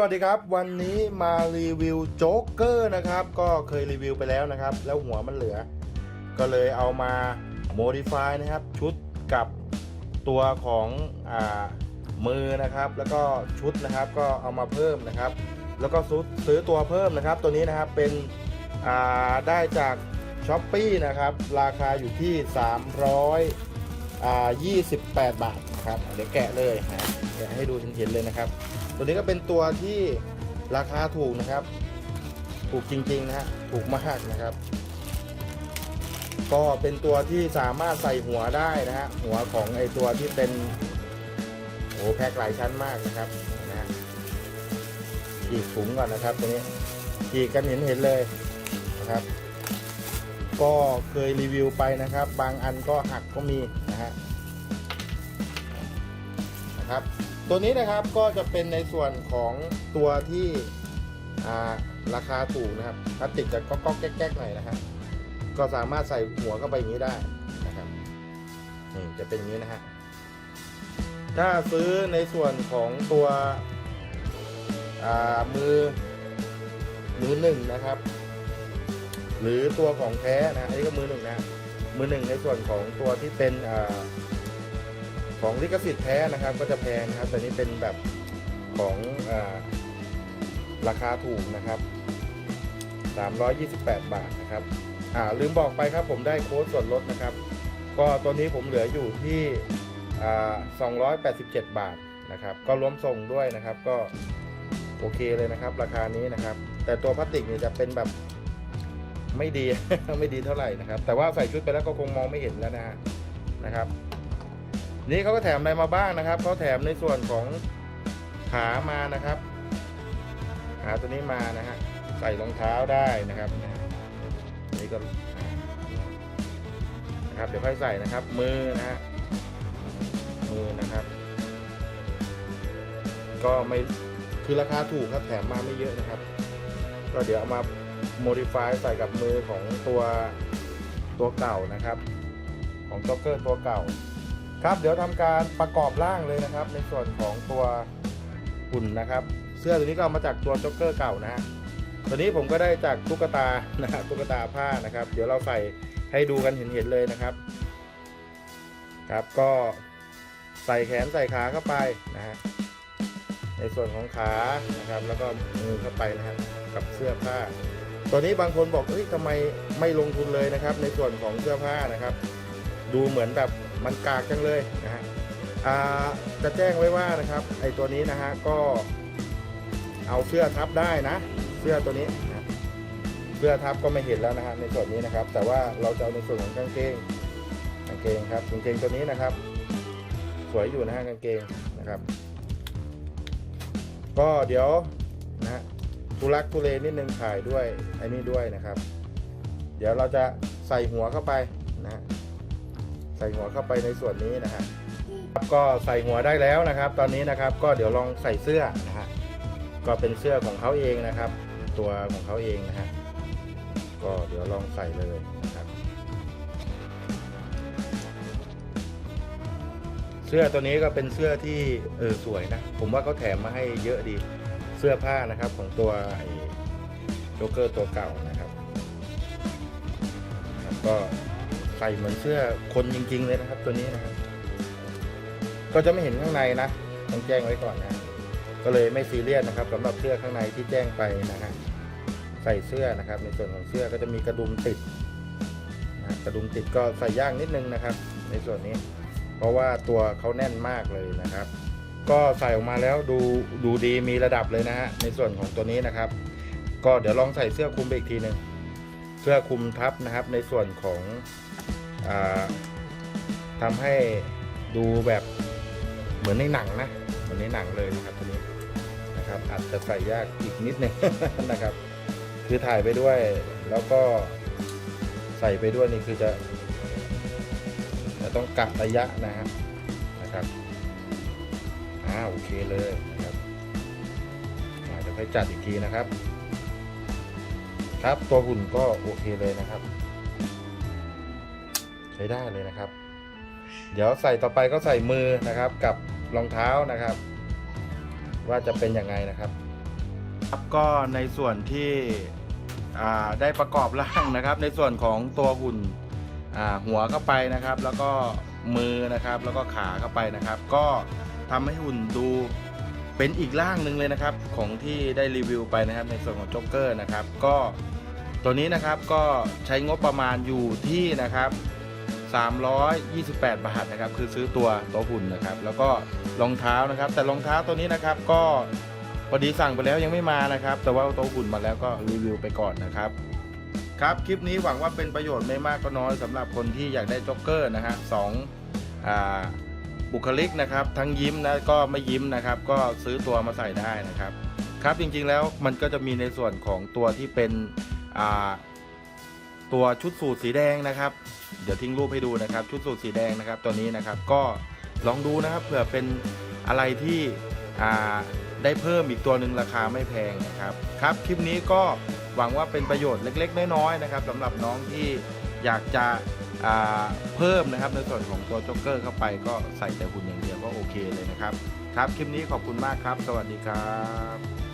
สวัสดีครับ วันนี้มารีวิวโจ๊กเกอร์นะครับ ก็เคยรีวิวไปแล้วนะครับ แล้วหัวมันเหลือ ก็เลยเอามาโมดิฟายนะครับ ชุดกับตัวของอ่ามือนะครับ แล้วก็ชุดนะครับ ก็เอามาเพิ่มนะครับ แล้วก็ซื้อตัวเพิ่มนะครับ ตัวนี้นะครับเป็นอ่าได้จากช้อปปีนะครับ ราคาอยู่ที่300อ่า28 บาทนะครับ เดี๋ยวแกะเลยนะแกะให้ดูเห็นๆเลยนะครับ ตัวนี้ก็เป็นตัวที่ราคาถูกนะครับ ถูกจริงๆนะฮะถูกมากนะครับ ก็เป็นตัวที่สามารถใส่หัวได้นะฮะหัวของไอตัวที่เป็นโอ้แพ็คหลายชั้นมากนะครับนะฉีกถุงก่อนนะครับตัวนี้ฉีกกันเห็นเห็นเลยนะครับ ก็เคยรีวิวไปนะครับ บางอันก็หักก็มีนะฮะนะครับ ตัวนี้นะครับก็จะเป็นในส่วนของตัวที่ราคาถูกนะครับพลาสติกจะก็ก็แก๊กๆหน่อยนะครับก็สามารถใส่หัวเข้าไปอย่างนี้ได้นะครับนี่จะเป็นอย่างนี้นะฮะถ้าซื้อในส่วนของตัวมือมือหนึ่งนะครับ หรือตัวของแท้นะอันนี้ก็มือหนึ่งนะมือหนึ่งในส่วนของตัวที่เป็นอ่า ของลิขสิทธิ์แท้นะครับก็จะแพงนะครับ แต่นี้เป็นแบบของอราคาถูกนะครับ 328 บาทนะครับอ่าลืมบอกไปครับผมได้โค้ดส่วนลดนะครับ ก็ตัวนี้ผมเหลืออยู่ที่287 บาทนะครับ ก็รวมส่งด้วยนะครับ ก็โอเคเลยนะครับ ราคานี้นะครับ แต่ตัวพลาสติกเนี่ยจะเป็นแบบไม่ดีไม่ดีเท่าไหร่นะครับ แต่ว่าใส่ชุดไปแล้วก็คงมองไม่เห็นแล้วนะฮะนะครับ นี่เขาก็แถมอะไรมาบ้างนะครับเขาแถมในส่วนของขามานะครับ ขาตัวนี้มานะฮะใส่รองเท้าได้นะครับนี่ก็นะครับเดี๋ยวค่อยใส่นะครับ มือนะฮะมือนะครับ ก็ไม่คือราคาถูกครับแถมมาไม่เยอะนะครับ ก็เดี๋ยวเอามา modify ใส่กับมือของตัวตัวเก่านะครับ ของจ็อกเกอร์ตัวเก่า ครับเดี๋ยวทำการประกอบร่างเลยนะครับ ในส่วนของตัวหุ่นนะครับ เสื้อตัวนี้ก็เอามาจากตัวจ็อกเกอร์เก่านะฮะตัวนี้ผมก็ได้จากตุ๊กตานะฮะตุ๊กตาผ้านะครับ เดี๋ยวเราใส่ให้ดูกันเห็นๆเลยนะครับ ครับก็ใส่แขนใส่ขาเข้าไปนะฮะในส่วนของขานะครับ แล้วก็มือเข้าไปนะฮะกับเสื้อผ้า ตัวนี้บางคนบอกเฮ้ยทำไมไม่ลงทุนเลยนะครับ ในส่วนของเสื้อผ้านะครับ ดูเหมือนแบบ มันกากจังเลยนะฮะจะแจ้งไว้ว่านะครับไอตัวนี้นะฮะก็เอาเสื้อทับได้นะ เสื้อตัวนี้นะเสื้อทับก็ไม่เห็นแล้วนะฮะในส่วนนี้นะครับ แต่ว่าเราจะเอาในส่วนของกางเกงกางเกงครับกางเกงตัวนี้นะครับ สวยอยู่นะฮะกางเกงนะครับ ก็เดี๋ยวนะฮะทุลักทุเลนิดนึงถ่ายด้วยไอ้นี่ด้วยนะครับ เดี๋ยวเราจะใส่หัวเข้าไปนะฮะ ใส่หัวเข้าไปในส่วนนี้นะฮะครับก็ใส่หัวได้แล้วนะครับ ตอนนี้นะครับก็เดี๋ยวลองใส่เสื้อนะฮะก็เป็นเสื้อของเขาเองนะครับ ตัวของเขาเองนะฮะก็เดี๋ยวลองใส่เลยนะครับ เสื้อตัวนี้ก็เป็นเสื้อที่เออสวยนะ ผมว่าเขาแถมมาให้เยอะดีเสื้อผ้านะครับของตัวไอ้โจ๊กเกอร์ตัวเก่านะครับ ก็ ใส่เหมือนเสื้อคนจริง ๆ เลยนะครับ ตัวนี้นะครับ ก็จะไม่เห็นข้างในนะต้องแจ้งไว้ก่อนนะก็เลยไม่ซีเรียสนะครับสำหรับเสื้อข้างในที่แจ้งไปนะฮะใส่เสื้อนะครับ ในส่วนของเสื้อก็จะมีกระดุมติดนะกระดุมติดก็ใส่ยางนิดนึงนะครับ ในส่วนนี้ เพราะว่าตัวเขาแน่นมากเลยนะครับ ก็ใส่ออกมาแล้วดูดูดีมีระดับเลยนะฮะในส่วนของตัวนี้นะครับ ก็เดี๋ยวลองใส่เสื้อคลุมไปอีกทีหนึ่ง เพื่อคุมทับนะครับในส่วนของอทำให้ดูแบบเหมือนในหนังนะเหมือนในหนังเลยนะครับตัวนี้นะครับอาจจะใส่ยากอีกนิดนึงนะครับ คือถ่ายไปด้วยแล้วก็ใส่ไปด้วยนี่คือจะจะต้องกะระยะนะฮะนะครับอ่าโอเคเลยนะครับอาเดี๋ยวค่อยจัดอีกทีนะครับ ครับตัวหุ่นก็โอเคเลยนะครับ ใช้ได้เลยนะครับ เดี๋ยวใส่ต่อไปก็ใส่มือนะครับ กับรองเท้านะครับ ว่าจะเป็นยังไงนะครับ ครับก็ในส่วนที่ได้ประกอบร่างนะครับ ในส่วนของตัวหุ่นหัวเข้าไปนะครับ แล้วก็มือนะครับ แล้วก็ขาเข้าไปนะครับ ก็ทำให้หุ่นดู เป็นอีกร่างหนึ่งเลยนะครับของที่ได้รีวิวไปนะครับในส่วนของจ็อกเกอร์นะครับก็ตัวนี้นะครับก็ใช้งบประมาณอยู่ที่นะครับ328 บาทนะครับคือซื้อตัวตัวหุ่นนะครับ แล้วก็รองเท้านะครับ แต่รองเท้าตัวนี้นะครับก็พอดีสั่งไปแล้วยังไม่มานะครับ แต่ว่าตัวหุ่นมาแล้วก็รีวิวไปก่อนนะครับครับคลิปนี้หวังว่าเป็นประโยชน์ไม่มากก็น้อยสำหรับคนที่อยากได้จ็อกเกอร์นะฮะสองอ่า บุคลิกนะครับ ทั้งยิ้มนะก็ไม่ยิ้มนะครับ ก็ซื้อตัวมาใส่ได้นะครับ ครับจริงๆแล้วมันก็จะมีในส่วนของตัวที่เป็นตัวชุดสูทสีแดงนะครับ เดี๋ยวทิ้งรูปให้ดูนะครับ ชุดสูทสีแดงนะครับ ตัวนี้นะครับก็ลองดูนะครับเผื่อเป็นอะไรที่ได้เพิ่มอีกตัวหนึ่งราคาไม่แพงนะครับครับคลิปนี้ก็หวังว่าเป็นประโยชน์เล็ก ๆ น้อยๆนะครับสำหรับน้องที่อยากจะ เพิ่มนะครับในส่วนของตัวจ็อกเกอร์เข้าไปก็ใส่แต่หุ่นอย่างเดียวก็โอเคเลยนะครับ ครับคลิปนี้ขอบคุณมากครับ สวัสดีครับ